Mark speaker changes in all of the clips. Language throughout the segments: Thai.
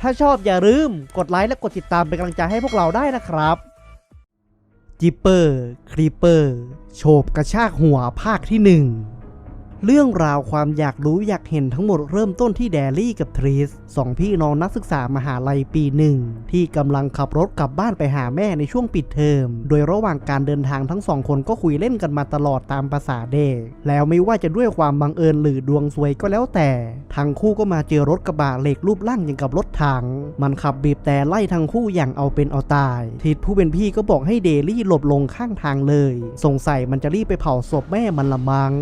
Speaker 1: ถ้าชอบอย่าลืมกดไลค์และกดติดตามเป็นกำลังใจให้พวกเราได้นะครับจิปเปอร์ครีเปอร์โฉบกระชากหัวภาคที่หนึ่ง เรื่องราวความอยากรู้อยากเห็นทั้งหมดเริ่มต้นที่แดรี่กับทริสสองพี่น้องนักศึกษามหาลัยปีหนึ่ง ที่กำลังขับรถกลับบ้านไปหาแม่ในช่วงปิดเทอม โดยระหว่างการเดินทางทั้งสองคนก็คุยเล่นกันมาตลอดตามภาษาเด็กแล้วไม่ว่าจะด้วยความบังเอิญหรือดวงซวยก็แล้วแต่ ทั้งคู่ก็มาเจอรถกระบะเหล็กรูปร่างอย่างกับรถถัง มันขับบีบแต่ไล่ทั้งคู่อย่างเอาเป็นเอาตาย ทิดผู้เป็นพี่ก็บอกให้เดลี่หลบลงข้างทางเลย สงสัยมันจะรีบไปเผาศพแม่มันละมัง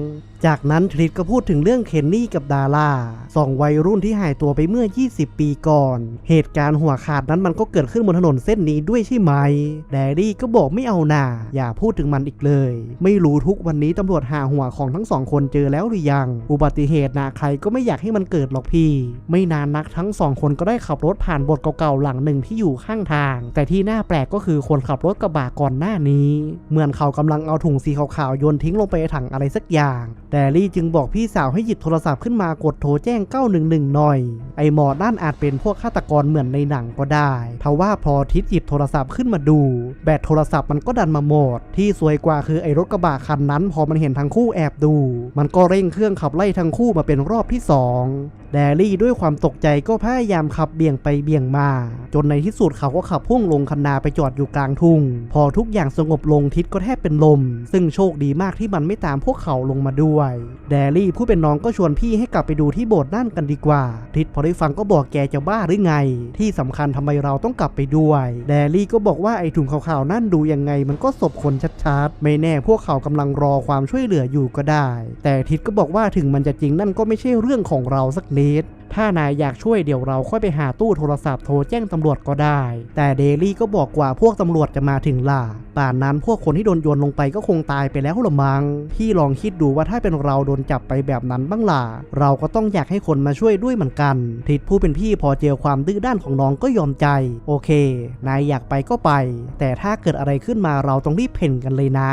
Speaker 1: จากนั้นทริดก็พูดถึงเรื่องเคนนี่กับดาร่าสองวัยรุ่นที่หายตัวไปเมื่อ 20 ปีก่อน เหตุการณ์หัวขาดนั้นมันก็เกิดขึ้นบนถนนเส้นนี้ด้วยใช่ไหม แดรี่ก็บอกไม่เอาหนาอย่าพูดถึงมันอีกเลย ไม่รู้ทุกวันนี้ตำรวจหาหัวของทั้งสองคนเจอแล้วหรือยัง อุบัติเหตุนะใครก็ไม่อยากให้มันเกิดหรอกพี่ ไม่นานนักทั้งสองคนก็ได้ขับรถผ่านบทเก่าๆหลังหนึ่งที่อยู่ข้างทาง แต่ที่น่าแปลกก็คือคนขับรถกระบะก่อนหน้านี้ เหมือนเขากำลังเอาถุงสีขาวๆโยนทิ้งลงไปถังอะไรสักอย่างแดรี่จึงบอกพี่สาวให้หยิบโทรศัพท์ขึ้นมากดโทรแจ้ง 911 หน่อย ไอหมอด้านอาจเป็นพวกฆาตกรเหมือนในหนังก็ได้ทว่าพอทิศหยิบโทรศัพท์ขึ้นมาดู แบตโทรศัพท์มันก็ดันมาหมด ที่สวยกว่าคือไอรถกระบะคันนั้น พอมันเห็นทั้งคู่แอบดู มันก็เร่งเครื่องขับไล่ทั้งคู่มาเป็นรอบที่สองแดรี่ด้วยความตกใจก็พยายามขับเบี่ยงไปเบี่ยงมา จนในที่สุดเขาก็ขับพุ่งลงคันนาไปจอดอยู่กลางทุ่ง พอทุกอย่างสงบลงทิศก็แทบเป็นลม ซึ่งโชคดีมากที่มันไม่ตามพวกเขาลงมาด้วย แดรี่ผู้เป็นน้องก็ชวนพี่ให้กลับไปดูที่โบสถ์นั่นกันดีกว่า ทิศพอได้ฟังก็บอกแกจะบ้าหรือไง ที่สำคัญทำไมเราต้องกลับไปด้วย แดรี่ก็บอกว่าไอ้ถุงขาวๆนั่นดูยังไง มันก็ศพคนชัดๆ ไม่แน่พวกเขากำลังรอความช่วยเหลืออยู่ก็ได้ แต่ทิศก็บอกว่าถึงมันจะจริงนั่นก็ไม่ใช่เรื่องของเราสักนิดถ้านายอยากช่วยเดี๋ยวเราค่อยไปหาตู้โทรศัพท์โทรแจ้งตำรวจก็ได้ แต่เดลี่ก็บอกกว่าพวกตำรวจจะมาถึงล่ะป่านนั้นพวกคนที่โดนโยนลงไปก็คงตายไปแล้วละมัง้งพี่ลองคิดดูว่าถ้าเป็นเราโดนจับไปแบบนั้นบ้างล่ะเราก็ต้องอยากให้คนมาช่วยด้วยเหมือนกันทิดผู้เป็นพี่พอเจอความดื้อด้านของน้องก็ยอมใจ โอเค นายอยากไปก็ไป แต่ถ้าเกิดอะไรขึ้นมาเราต้องรีบเพ่นกันเลยนะ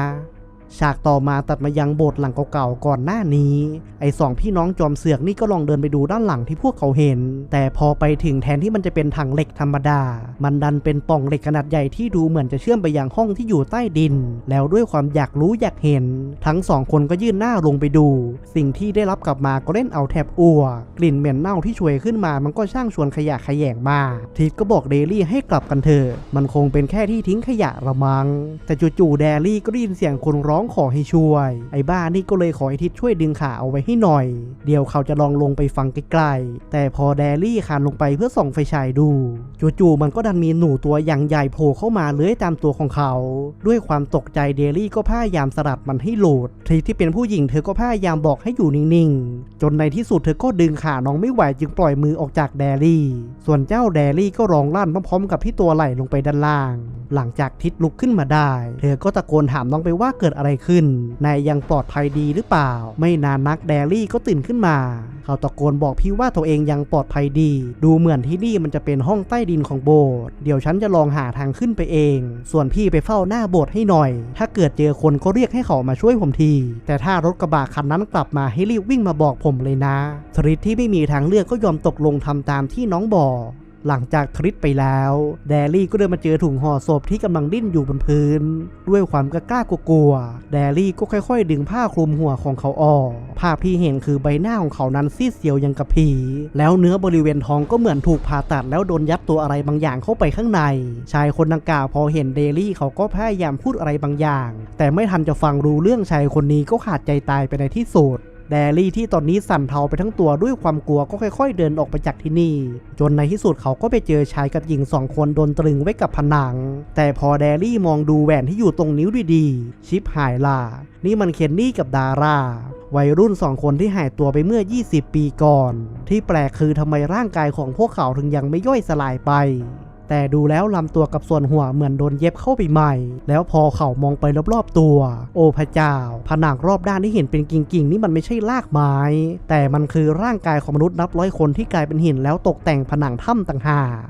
Speaker 1: ฉากต่อมาตัดมายังโบสถ์หลังเก่าๆก่อนหน้านี้ ไอ้สองพี่น้องจอมเสือกนี่ก็ลองเดินไปดูด้านหลังที่พวกเขาเห็น แต่พอไปถึงแทนที่มันจะเป็นถังเหล็กธรรมดา มันดันเป็นป่องเหล็กขนาดใหญ่ที่ดูเหมือนจะเชื่อมไปยังห้องที่อยู่ใต้ดิน แล้วด้วยความอยากรู้อยากเห็น ทั้งสองคนก็ยื่นหน้าลงไปดู สิ่งที่ได้รับกลับมาก็เล่นเอาแทบอ้วกลิ่นเหม็นเน่าที่ช่วยขึ้นมา มันก็ช่างชวนขยะขยงมาทิดก็บอกเดลี่ให้กลับกันเถอะมันคงเป็นแค่ที่ทิ้งขยะละมัง แต่จู่ๆเดลี่ก็ได้ยินเสียงคนร้องขอให้ช่วย ไอ้บ้านี่ก็เลยขอให้ทิศช่วยดึงขาเอาไว้ให้หน่อย เดี๋ยวเขาจะลองลงไปฟังใกล้ๆแต่พอแดลี่คานลงไปเพื่อส่องไฟฉายดู จู่ๆมันก็ดันมีหนูตัวอย่างใหญ่โผล่เข้ามาเลื้อยตามตัวของเขา ด้วยความตกใจเดลี่ก็พยายามสลัดมันให้โหลดทิศที่เป็นผู้หญิงเธอก็พยายามบอกให้อยู่นิ่งๆ จนในที่สุดเธอก็ดึงขาน้องไม่ไหวจึงปล่อยมือออกจากแดรี่ ส่วนเจ้าแดรี่ก็ร้องลั่นพร้อมๆกับที่ตัวไหลลงไปด้านล่าง หลังจากทิศลุกขึ้นมาได้ เธอก็ตะโกนถามน้องไปว่าเกิดอะไรขึ้น นายยังปลอดภัยดีหรือเปล่า ไม่นานนักแดรี่ก็ตื่นขึ้นมา เขาตะโกนบอกพี่ว่าตัวเองยังปลอดภัยดี ดูเหมือนที่นี่มันจะเป็นห้องใต้ดินของโบสถ์ เดี๋ยวฉันจะลองหาทางขึ้นไปเอง ส่วนพี่ไปเฝ้าหน้าโบสถ์ให้หน่อย ถ้าเกิดเจอคนก็เรียกให้เขามาช่วยผมที แต่ถ้ารถกระบะคันนั้นกลับมาให้รีบวิ่งมาบอกผมเลยนะทริตที่ไม่มีทางเลือกก็ยอมตกลงทำตามที่น้องบอก หลังจากทริปไปแล้ว แดรี่ก็เดินมาเจอถุงห่อศพที่กำลังดิ้นอยู่บนพื้น ด้วยความกล้ากลัวแดรี่ก็ค่อยๆ ดึงผ้าคลุมหัวของเขาออก ภาพที่เห็นคือใบหน้าของเขานั้นซีดเซียวยังกับผีแล้วเนื้อบริเวณท้องก็เหมือนถูกผ่าตัดแล้วโดนยัดตัวอะไรบางอย่างเข้าไปข้างใน ชายคนดังกล่าวพอเห็นเดลี่เขาก็พยายามพูดอะไรบางอย่าง แต่ไม่ทันจะฟังรู้เรื่องชายคนนี้ก็ขาดใจตายไปในที่สุด แดรี่ที่ตอนนี้สั่นเทาไปทั้งตัวด้วยความกลัวก็ค่อย ๆ เดินออกไปจากที่นี่ จนในที่สุดเขาก็ไปเจอชายกับหญิงสองคนโดนตรึงไว้กับผนัง แต่พอแดรี่มองดูแหวนที่อยู่ตรงนิ้วดีๆ ชิปหายล่ะนี่มันเคนนี่กับดาร่าวัยรุ่นสองคนที่หายตัวไปเมื่อ 20 ปีก่อน ที่แปลกคือทำไมร่างกายของพวกเขาถึงยังไม่ย่อยสลายไป แต่ดูแล้วลำตัวกับส่วนหัวเหมือนโดนเย็บเข้าไปใหม่ แล้วพอเขามองไปรอบๆตัว โอ้พระเจ้า ผนังรอบด้านที่เห็นเป็นกิ่งๆ นี่มันไม่ใช่รากไม้ แต่มันคือร่างกายของมนุษย์นับร้อยคนที่กลายเป็นหินแล้วตกแต่งผนังถ้ำต่างหาก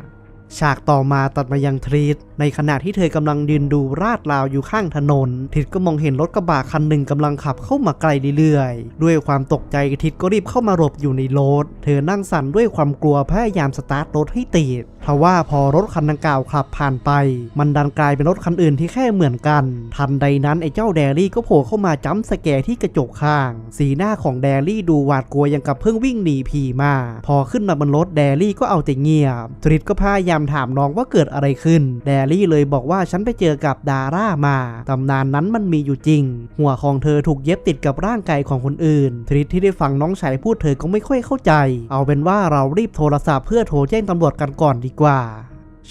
Speaker 1: ฉากต่อมาตัดมายังทริตในขณะที่เธอกำลังยืนดูราดราวอยู่ข้างถนน ทิดก็มองเห็นรถกระบะคันหนึ่งกำลังขับเข้ามาไกลเรื่อยๆ ด้วยความตกใจทิดก็รีบเข้ามาหลบอยู่ในรถ เธอนั่งสั่นด้วยความกลัวพยายามสตาร์ทรถให้ติด ทว่าพอรถคันดังกล่าวขับผ่านไป มันดันกลายเป็นรถคันอื่นที่แค่เหมือนกัน ทันใดนั้นไอ้เจ้าแดรี่ก็โผล่เข้ามาจ้ำสแกที่กระจกข้าง สีหน้าของแดรี่ดูหวาดกลัวยังกับเพิ่งวิ่งหนีผีมา พอขึ้นมาบนรถแดรี่ก็เอาแต่เงียบทริตก็พยายามถามน้องว่าเกิดอะไรขึ้น แดรี่เลยบอกว่าฉันไปเจอกับดาร่ามาตำนานนั้นมันมีอยู่จริง หัวของเธอถูกเย็บติดกับร่างกายของคนอื่น ทริตที่ได้ฟังน้องชายพูดเธอก็ไม่ค่อยเข้าใจ เอาเป็นว่าเรารีบโทรศัพท์เพื่อโทรแจ้งตำรวจกันก่อนดีกว่า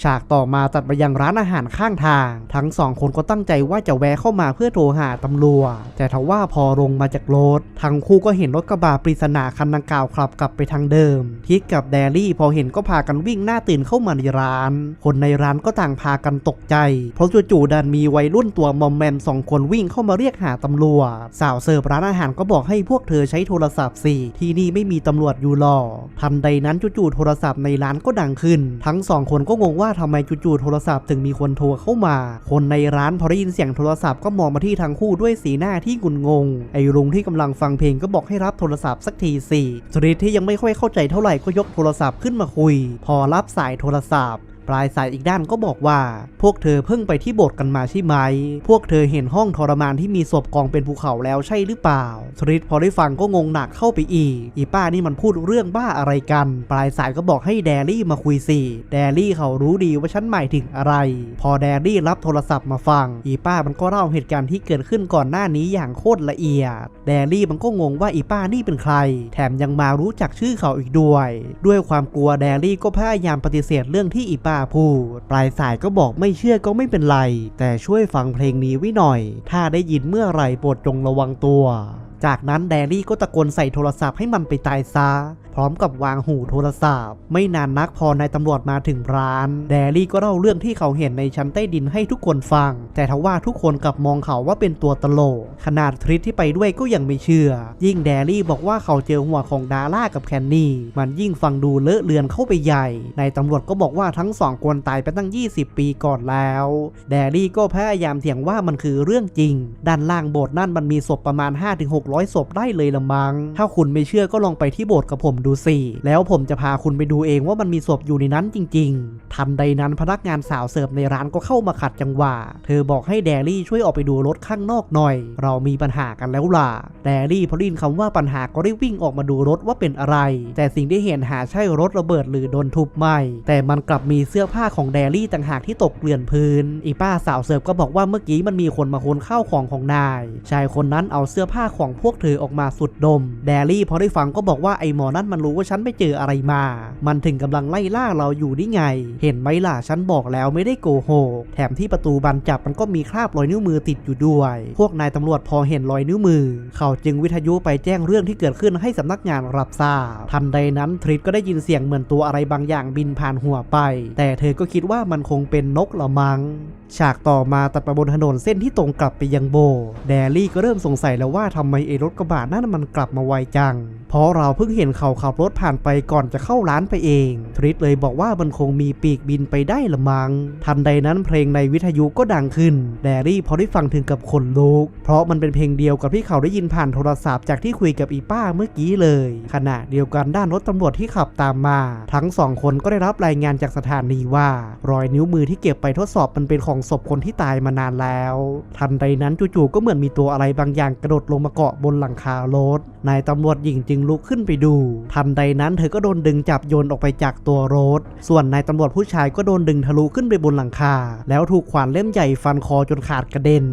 Speaker 1: ฉากต่อมาตัดไปยังร้านอาหารข้างทาง ทั้งสองคนก็ตั้งใจว่าจะแวะเข้ามาเพื่อโทรหาตำรวจ แต่ทว่าพอลงมาจากรถ ทั้งคู่ก็เห็นรถกระบะปริศนาคันดังกล่าวขับกลับไปทางเดิม ทิกกับแดรี่พอเห็นก็พากันวิ่งหน้าตื่นเข้ามาในร้าน คนในร้านก็ต่างพากันตกใจ เพราะจู่ๆดันมีวัยรุ่นตัวมอมแมมสองคนวิ่งเข้ามาเรียกหาตำรวจ สาวเสิร์ฟร้านอาหารก็บอกให้พวกเธอใช้โทรศัพท์สิที่นี่ไม่มีตำรวจอยู่หรอกทันใดนั้นจู่ๆโทรศัพท์ในร้านก็ดังขึ้น ทั้งสองคนก็งงว่า่าทำไมจู่ๆโทรศัพท์ถึงมีคนโทรเข้ามา คนในร้านพอได้ยินเสียงโทรศัพท์ก็มองมาที่ทั้งคู่ด้วยสีหน้าที่งุนงง ไอ้ลุงที่กำลังฟังเพลงก็บอกให้รับโทรศัพท์สักทีสิสุริที่ยังไม่ค่อยเข้าใจเท่าไหร่ก็ยกโทรศัพท์ขึ้นมาคุย พอรับสายโทรศัพท์ ปลายสายอีกด้านก็บอกว่า พวกเธอเพิ่งไปที่โบสถ์กันมาใช่ไหม พวกเธอเห็นห้องทรมานที่มีศพกองเป็นภูเขาแล้วใช่หรือเปล่าสริทพอได้ฟังก็งงหนักเข้าไปอีก อีป้านี่มันพูดเรื่องบ้าอะไรกัน ปลายสายก็บอกให้แดรี่มาคุยสิ แดรี่เขารู้ดีว่าฉันหมายถึงอะไร พอแดรี่รับโทรศัพท์มาฟัง อีป้ามันก็เล่าเหตุการณ์ที่เกิดขึ้นก่อนหน้านี้อย่างโคตรละเอียด แดรี่มันก็งงว่าอีป้านี่เป็นใคร แถมยังมารู้จักชื่อเขาอีกด้วย ด้วยความกลัวแดรี่ก็พยายามปฏิเสธเรื่องที่อีป้าพูด ปลายสายก็บอกไม่เชื่อก็ไม่เป็นไร แต่ช่วยฟังเพลงนี้ไว้หน่อย ถ้าได้ยินเมื่อไหร่โปรดจงระวังตัว จากนั้นแดรี่ก็ตะโกนใส่โทรศัพท์ให้มันไปตายซะ พร้อมกับวางหูโทรศัพท์ ไม่นานนักพอนายตำรวจมาถึงร้าน แดรี่ก็เล่าเรื่องที่เขาเห็นในชั้นใต้ดินให้ทุกคนฟัง แต่ทว่าทุกคนกลับมองเขาว่าเป็นตัวตลก ขนาดทริตที่ไปด้วยก็ยังไม่เชื่อ ยิ่งแดรี่บอกว่าเขาเจอหัวของดาร่ากับแคนนี่ มันยิ่งฟังดูเลอะเลือนเข้าไปใหญ่ นายตำรวจก็บอกว่าทั้งสองคนตายไปตั้ง 20 ปีก่อนแล้ว แดรี่ก็พยายามเถียงว่ามันคือเรื่องจริง ด้านล่างโบสถ์นั่นมันมีศพประมาณ5-600 ศพได้เลยละมัง้ง ถ้าคุณไม่เชื่อก็ลองไปที่โบสถ์กับผมดูสิ แล้วผมจะพาคุณไปดูเองว่ามันมีศพอยู่ในนั้นจริง ๆ ทันใดนั้นพนักงานสาวเสิร์ฟในร้านก็เข้ามาขัดจังหวะ เธอบอกให้แดรี่ช่วยออกไปดูรถข้างนอกหน่อย เรามีปัญหากันแล้วล่ะ แดรี่พอได้ยินคำว่าปัญหาก็ได้วิ่งออกมาดูรถว่าเป็นอะไร แต่สิ่งที่เห็นหาใช่รถระเบิดหรือโดนทุบไหมแต่มันกลับมีเสื้อผ้าของแดรี่ต่างหากที่ตกเกลื่อนพื้น อีป้าสาวเสิร์ฟก็บอกว่าเมื่อกี้มันมีคนมาคนข้าวของของนาย ชายคนนั้นเอาเสื้อผ้าของพวกเธอออกมาสุดดม แดรี่พอได้ฟังก็บอกว่าไอหมอนั่นมันรู้ว่าฉันไปเจออะไรมา มันถึงกำลังไล่ล่าเราอยู่นี่ไง เห็นไหมล่ะฉันบอกแล้วไม่ได้โกหก แถมที่ประตูบานจับมันก็มีคราบรอยนิ้วมือติดอยู่ด้วย พวกนายตำรวจพอเห็นรอยนิ้วมือ เขาจึงวิทยุไปแจ้งเรื่องที่เกิดขึ้นให้สำนักงานรับทราบ ทันใดนั้นทริตก็ได้ยินเสียงเหมือนตัวอะไรบางอย่างบินผ่านหัวไป แต่เธอก็คิดว่ามันคงเป็นนกละมัง้งฉากต่อมาตัดไปบนถนนเส้นที่ตรงกลับไปยังโบ แดรี่ก็เริ่มสงสัยแล้วว่าทำไมไอ้รถกระบะนั่นมันกลับมาไวจัง เพราะเราเพิ่งเห็นเขาขับรถผ่านไปก่อนจะเข้าร้านไปเอง ทริตเลยบอกว่ามันคงมีปีกบินไปได้ละมัง้งทันใดนั้นเพลงในวิทยุก็ดังขึ้น แดรี่พอได้ฟังถึงกับขนลุก เพราะมันเป็นเพลงเดียวกับที่เขาได้ยินผ่านโทรศัพท์จากที่คุยกับอีป้าเมื่อกี้เลย ขณะเดียวกันด้านรถตำรวจที่ขับตามมา ทั้งสองคนก็ได้รับรายงานจากสถานีว่า รอยนิ้วมือที่เก็บไปทดสอบมันเป็นของศพคนที่ตายมานานแล้ว ทันใดนั้นจู่ๆก็เหมือนมีตัวอะไรบางอย่างกระโดดลงมาเกาะบนหลังคารถนายตำรวจหญิงจึงลุกขึ้นไปดู ทันใดนั้นเธอก็โดนดึงจับโยนออกไปจากตัวรถ ส่วนนายตำรวจผู้ชายก็โดนดึงทะลุขึ้นไปบนหลังคา แล้วถูกขวานเล่มใหญ่ฟันคอจนขาดกระเด็น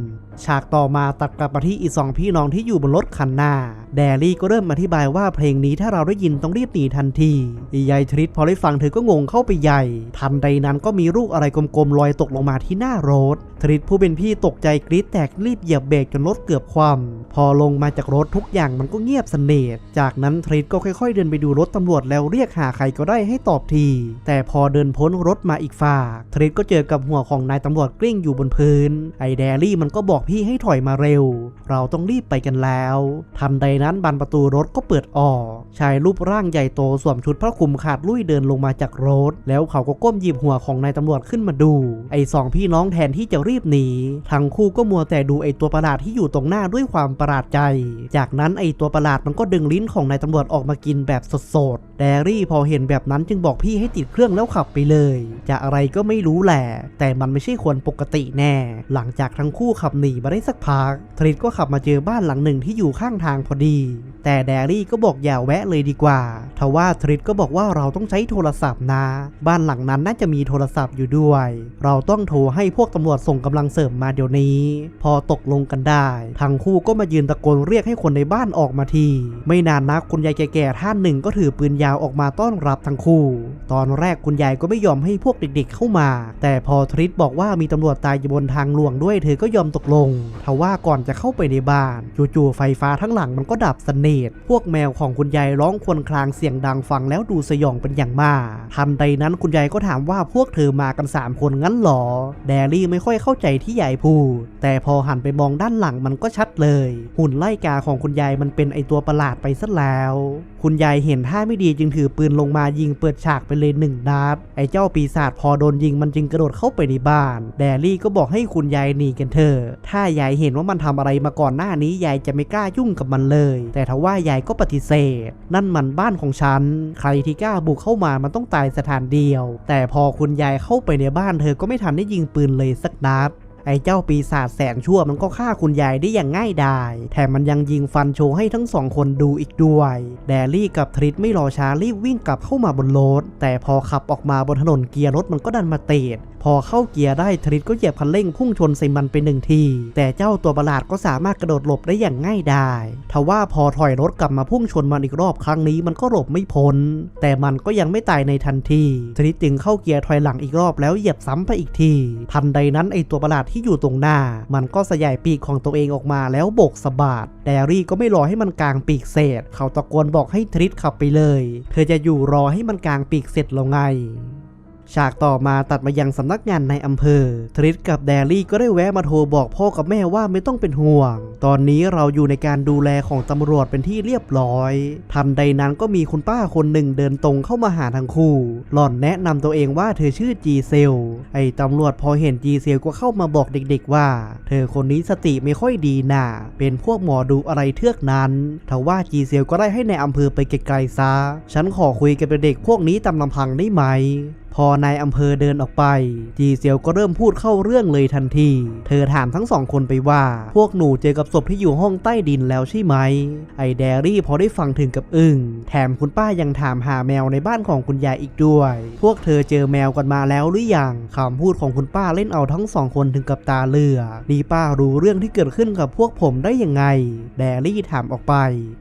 Speaker 1: ฉากต่อมาตัดกลับมาที่อีกสองพี่น้องที่อยู่บนรถคันหน้า แดรี่ก็เริ่มอธิบายว่าเพลงนี้ถ้าเราได้ยินต้องรีบหนีทันทีอียายทริตพอได้ฟังเธอก็งงเข้าไปใหญ่ ทันใดนั้นก็มีลูกอะไรกลมๆลอยตกลงมาที่หน้ารถ ทริตผู้เป็นพี่ตกใจกรี๊ดแตกรีบเหยียบเบรกจนรถเกือบคว่ำพอลงมาจากรถทุกอย่างมันก็เงียบสนเนตจากนั้นทริตก็ค่อยๆ เดินไปดูรถตำรวจแล้วเรียกหาใครก็ได้ให้ตอบที แต่พอเดินพ้นรถมาอีกฝากทริตก็เจอกับหัวของนายตำรวจกลิ้งอยู่บนพื้น ไอแดรี่มันก็บอกบอกพี่ให้ถอยมาเร็ว เราต้องรีบไปกันแล้ว ทันใดนั้นบานประตูรถก็เปิดออก ชายรูปร่างใหญ่โตสวมชุดพระคลุมขาดลุยเดินลงมาจากรถ แล้วเขาก็ก้มหยิบหัวของนายตำรวจขึ้นมาดู ไอ้สองพี่น้องแทนที่จะรีบหนีทั้งคู่ก็มัวแต่ดูไอ้ตัวประหลาดที่อยู่ตรงหน้าด้วยความประหลาดใจ จากนั้นไอ้ตัวประหลาดมันก็ดึงลิ้นของนายตำรวจออกมากินแบบสดๆแดรี่พอเห็นแบบนั้นจึงบอกพี่ให้ติดเครื่องแล้วขับไปเลย จะอะไรก็ไม่รู้แหละ แต่มันไม่ใช่คนปกติแน่ หลังจากทั้งคู่ขับหนีมาได้สักพักทริดก็ขับมาเจอบ้านหลังหนึ่งที่อยู่ข้างทางพอดี แต่แดรี่ก็บอกอย่าแวะเลยดีกว่าทว่าทริดก็บอกว่าเราต้องใช้โทรศัพท์นะ บ้านหลังนั้นน่าจะมีโทรศัพท์อยู่ด้วย เราต้องโทรให้พวกตำรวจส่งกำลังเสริมมาเดี๋ยวนี้ พอตกลงกันได้ ทั้งคู่ก็มายืนตะโกนเรียกให้คนในบ้านออกมาที ไม่นานนักคุณยายแก่ๆท่านหนึ่งก็ถือปืนยาวออกมาต้อนรับทั้งคู่ ตอนแรกคุณยายก็ไม่ยอมให้พวกเด็กๆ เข้ามา แต่พอทริดบอกว่ามีตำรวจตายอยู่บนทางหลวงด้วยเธอก็ยอมตกลงทว่าก่อนจะเข้าไปในบ้าน จู่ๆไฟฟ้าทั้งหลังมันก็ดับสนิทพวกแมวของคุณยายร้องควญครางเสียงดังฟังแล้วดูสยองเป็นอย่างมากทันใดนั้นคุณยายก็ถามว่าพวกเธอมากัน 3 คนงั้นหรอ แดรี่ไม่ค่อยเข้าใจที่ยายพูด แต่พอหันไปมองด้านหลังมันก็ชัดเลย หุ่นไล่กาของคุณยายมันเป็นไอตัวประหลาดไปซะแล้ว คุณยายเห็นท่าไม่ดีจึงถือปืนลงมายิงเปิดฉากไปเลยหนึ่งนัด ไอ้เจ้าปีศาจพอโดนยิงมันจึงกระโดดเข้าไปในบ้าน แดรี่ก็บอกให้คุณยายหนีกันเถอะ ถ้ายายเห็นว่ามันทำอะไรมาก่อนหน้านี้ยายจะไม่กล้ายุ่งกับมันเลย แต่ทว่ายายก็ปฏิเสธ นั่นมันบ้านของฉัน ใครที่กล้าบุกเข้ามามันต้องตายสถานเดียว แต่พอคุณยายเข้าไปในบ้านเธอก็ไม่ทันได้ยิงปืนเลยสักนัด ไอ้เจ้าปีศาจแสนชั่วมันก็ฆ่าคุณยายได้อย่างง่ายดาย แถมมันยังยิงฟันโชว์ให้ทั้งสองคนดูอีกด้วย แดรี่กับทริตไม่รอช้ารีบวิ่งกลับเข้ามาบนรถ แต่พอขับออกมาบนถนนเกียร์รถมันก็ดันมาเตดพอเข้าเกียร์ได้ทริดก็เหยียบคันเร่งพุ่งชนใส่มันไปหนึ่งที แต่เจ้าตัวประหลาดก็สามารถกระโดดหลบได้อย่างง่ายดายทว่าพอถอยรถกลับมาพุ่งชนมันอีกรอบครั้งนี้มันก็หลบไม่พ้น แต่มันก็ยังไม่ตายในทันทีทริดจึงเข้าเกียร์ถอยหลังอีกรอบแล้วเหยียบซ้ำไปอีกที ทันใดนั้นไอตัวประหลาดที่อยู่ตรงหน้า มันก็สยายปีกของตัวเองออกมาแล้วโบกสะบัดแดรี่ก็ไม่รอให้มันกลางปีกเสร็จเขาตะโกนบอกให้ทริดขับไปเลย เธอจะอยู่รอให้มันกลางปีกเสร็จแล้วไง ฉากต่อมาตัดมายังสำนักงานในอำเภอ ทริดกับแดรี่ก็ได้แวะมาโทรบอกพ่อกับแม่ว่าไม่ต้องเป็นห่วง ตอนนี้เราอยู่ในการดูแลของตำรวจเป็นที่เรียบร้อย ทันใดนั้นก็มีคุณป้าคนหนึ่งเดินตรงเข้ามาหาทั้งคู่ หล่อนแนะนำตัวเองว่าเธอชื่อจีเซล ไอ้ตำรวจพอเห็นจีเซลก็เข้ามาบอกเด็กๆว่า เธอคนนี้สติไม่ค่อยดีน่ะ เป็นพวกหมอดูอะไรเทือกนั้นทว่าจีเซลก็ได้ให้ในอำเภอไปไกลๆซะ ฉันขอคุยกับเด็กพวกนี้ตามลำพังได้ไหม พอนายอำเภอเดินออกไป จีเซียวก็เริ่มพูดเข้าเรื่องเลยทันที เธอถามทั้งสองคนไปว่า พวกหนูเจอกับศพที่อยู่ห้องใต้ดินแล้วใช่ไหม ไอแดรี่พอได้ฟังถึงกับอึ้ง แถมคุณป้ายังถามหาแมวในบ้านของคุณยายอีกด้วย พวกเธอเจอแมวกันมาแล้วหรือยังคำพูดของคุณป้าเล่นเอาทั้งสองคนถึงกับตาเลือนี่ป้ารู้เรื่องที่เกิดขึ้นกับพวกผมได้ยังไง แดรี่ถามออกไป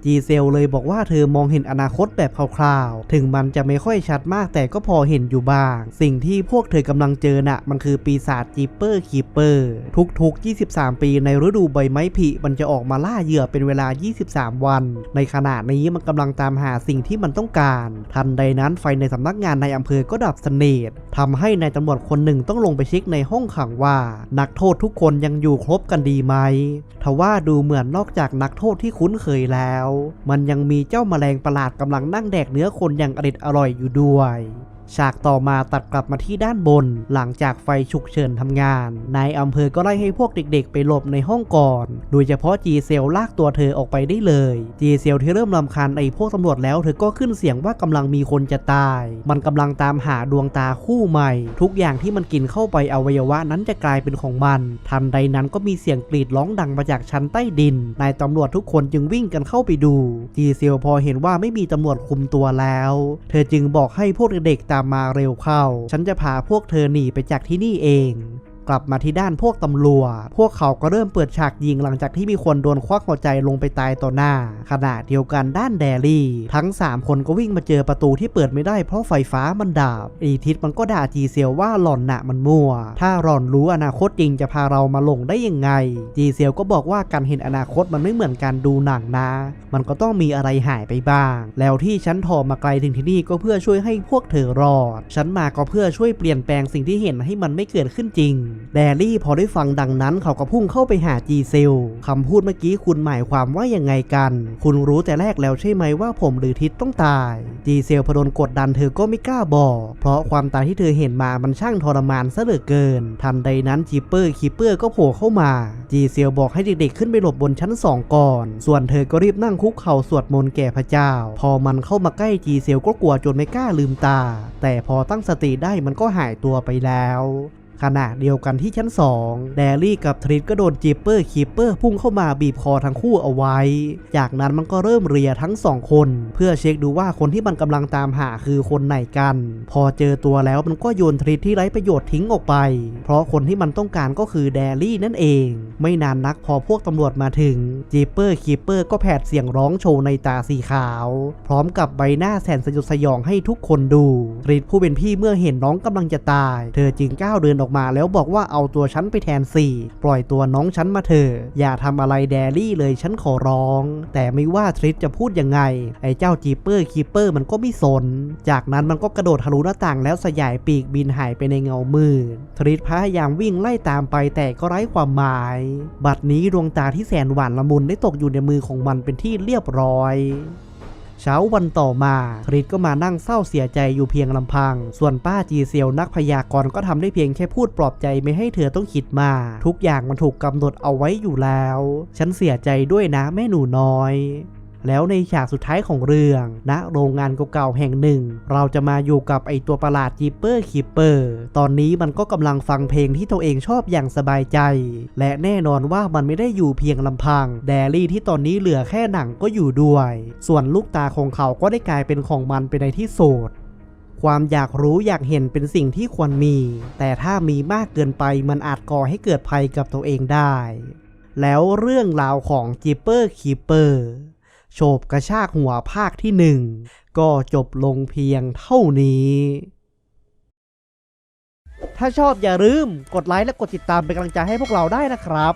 Speaker 1: จีเซลเลยบอกว่าเธอมองเห็นอนาคตแบบคร่าวๆ ถึงมันจะไม่ค่อยชัดมากแต่ก็พอเห็นอยู่บ้างสิ่งที่พวกเธอกำลังเจอน่ะมันคือปีศาจจีเปอร์คีเปอร์ทุกๆ 23 ปีในฤดูใบไม้ผลิมันจะออกมาล่าเหยื่อเป็นเวลา 23 วัน ในขณะนี้มันกำลังตามหาสิ่งที่มันต้องการ ทันใดนั้นไฟในสำนักงานในอำเภอก็ดับสนิททำให้นายตำรวจคนหนึ่งต้องลงไปเช็คในห้องขังว่า นักโทษทุกคนยังอยู่ครบกันดีไหมทว่าดูเหมือนนอกจากนักโทษที่คุ้นเคยแล้ว มันยังมีเจ้าแมลงประหลาดกำลังนั่งแดกเนื้อคนอย่างอริดอร่อยอยู่ด้วย ฉากต่อมาตัดกลับมาที่ด้านบน หลังจากไฟฉุกเฉินทำงาน นายอำเภอก็ไล่ให้พวกเด็กๆ ไปหลบในห้องก่อน โดยเฉพาะจีเซลลากตัวเธอออกไปได้เลย จีเซลที่เริ่มรำคาญไอ้พวกตำรวจแล้วเธอก็ขึ้นเสียงว่ากำลังมีคนจะตาย มันกำลังตามหาดวงตาคู่ใหม่ ทุกอย่างที่มันกินเข้าไปอวัยวะนั้นจะกลายเป็นของมัน ทันใดนั้นก็มีเสียงกรีดร้องดังมาจากชั้นใต้ดิน นายตำรวจทุกคนจึงวิ่งกันเข้าไปดู จีเซลพอเห็นว่าไม่มีตำรวจคุมตัวแล้ว เธอจึงบอกให้พวกเด็กๆตามมาเร็วเข้า ฉันจะพาพวกเธอหนีไปจากที่นี่เอง กลับมาที่ด้านพวกตำรวจ พวกเขาก็เริ่มเปิดฉากยิงหลังจากที่มีคนโดนควักหัวใจลงไปตายต่อหน้า ขณะเดียวกันด้านแดรี่ ทั้ง 3 คนก็วิ่งมาเจอประตูที่เปิดไม่ได้เพราะไฟฟ้ามันดับ อีทิศมันก็ด่าจีเซียวว่าหล่อนหนะมันมั่ว ถ้าหล่อนรู้อนาคตจริงจะพาเรามาลงได้ยังไง จีเซียวก็บอกว่าการเห็นอนาคตมันไม่เหมือนการดูหนังนะ มันก็ต้องมีอะไรหายไปบ้าง แล้วที่ฉันถอมาไกลถึงที่นี่ก็เพื่อช่วยให้พวกเธอรอด ฉันมาก็เพื่อช่วยเปลี่ยนแปลงสิ่งที่เห็นให้มันไม่เกิดขึ้นจริงแดรี่พอได้ฟังดังนั้นเขาก็พุ่งเข้าไปหาจีเซลคำพูดเมื่อกี้คุณหมายความว่ายังไงกัน คุณรู้แต่แรกแล้วใช่ไหมว่าผมหรือทิศต้องตาย จีเซลพดนกดดันเธอก็ไม่กล้าบอก เพราะความตายที่เธอเห็นมามันช่างทรมานซะเหลือเกิน ทันใดนั้นจีเปอร์คีเปอร์ก็โผล่เข้ามา จีเซลบอกให้เด็กๆขึ้นไปหลบบนชั้นสองก่อน ส่วนเธอก็รีบนั่งคุกเข่าสวดมนต์แก่พระเจ้า พอมันเข้ามาใกล้จีเซลก็กลัวจนไม่กล้าลืมตา แต่พอตั้งสติได้มันก็หายตัวไปแล้ว ขณะเดียวกันที่ชั้น 2 แดรี่กับทริสก็โดนจิปเปอร์คีปเปอร์พุ่งเข้ามาบีบคอทั้งคู่เอาไว้ จากนั้นมันก็เริ่มเรียทั้งสองคน เพื่อเช็คดูว่าคนที่มันกำลังตามหาคือคนไหนกัน พอเจอตัวแล้วมันก็โยนทริสที่ไร้ประโยชน์ทิ้งออกไป เพราะคนที่มันต้องการก็คือแดรี่นั่นเอง ไม่นานนักพอพวกตำรวจมาถึงจิปเปอร์คีปเปอร์ก็แผดเสียงร้องโชว์ในตาสีขาว พร้อมกับใบหน้าแสนสยดสยองให้ทุกคนดูทริสผู้เป็นพี่เมื่อเห็นน้องกำลังจะตาย เธอจึงก้าวเดินออกมาแล้วบอกว่าเอาตัวฉันไปแทนสี่ปล่อยตัวน้องฉันมาเถอะอย่าทำอะไรแดรี่เลยฉันขอร้อง แต่ไม่ว่าทริสจะพูดยังไง ไอ้เจ้าจีเปอร์คีเปอร์มันก็ไม่สน จากนั้นมันก็กระโดดทะลุหน้าต่างแล้วสยายปีกบินหายไปในเงามืดทริสพยายามวิ่งไล่ตามไปแต่ก็ไร้ความหมาย บัดนี้ดวงตาที่แสนหวานละมุนได้ตกอยู่ในมือของมันเป็นที่เรียบร้อย เช้าวันต่อมาทริสก็มานั่งเศร้าเสียใจอยู่เพียงลำพัง ส่วนป้าจีเซียวนักพยากรณ์ก็ทำได้เพียงแค่พูดปลอบใจไม่ให้เธอต้องคิดมา ทุกอย่างมันถูกกำหนดเอาไว้อยู่แล้ว ฉันเสียใจด้วยนะแม่หนูน้อย แล้วในฉากสุดท้ายของเรื่องณโรงงานเก่าๆแห่งหนึ่ง เราจะมาอยู่กับไอตัวประหลาดจีเปอร์คีเปอร์ตอนนี้มันก็กำลังฟังเพลงที่ตัวเองชอบอย่างสบายใจ และแน่นอนว่ามันไม่ได้อยู่เพียงลำพัง แดรี่ที่ตอนนี้เหลือแค่หนังก็อยู่ด้วย ส่วนลูกตาของเขาก็ได้กลายเป็นของมันไปในที่สุดความอยากรู้อยากเห็นเป็นสิ่งที่ควรมี แต่ถ้ามีมากเกินไปมันอาจก่อให้เกิดภัยกับตัวเองได้ แล้วเรื่องราวของจิปเปอร์คีเปอร์ โฉบกระชากหัวภาคที่หนึ่งก็จบลงเพียงเท่านี้ ถ้าชอบอย่าลืมกดไลค์และกดติดตามเป็นกำลังใจให้พวกเราได้นะครับ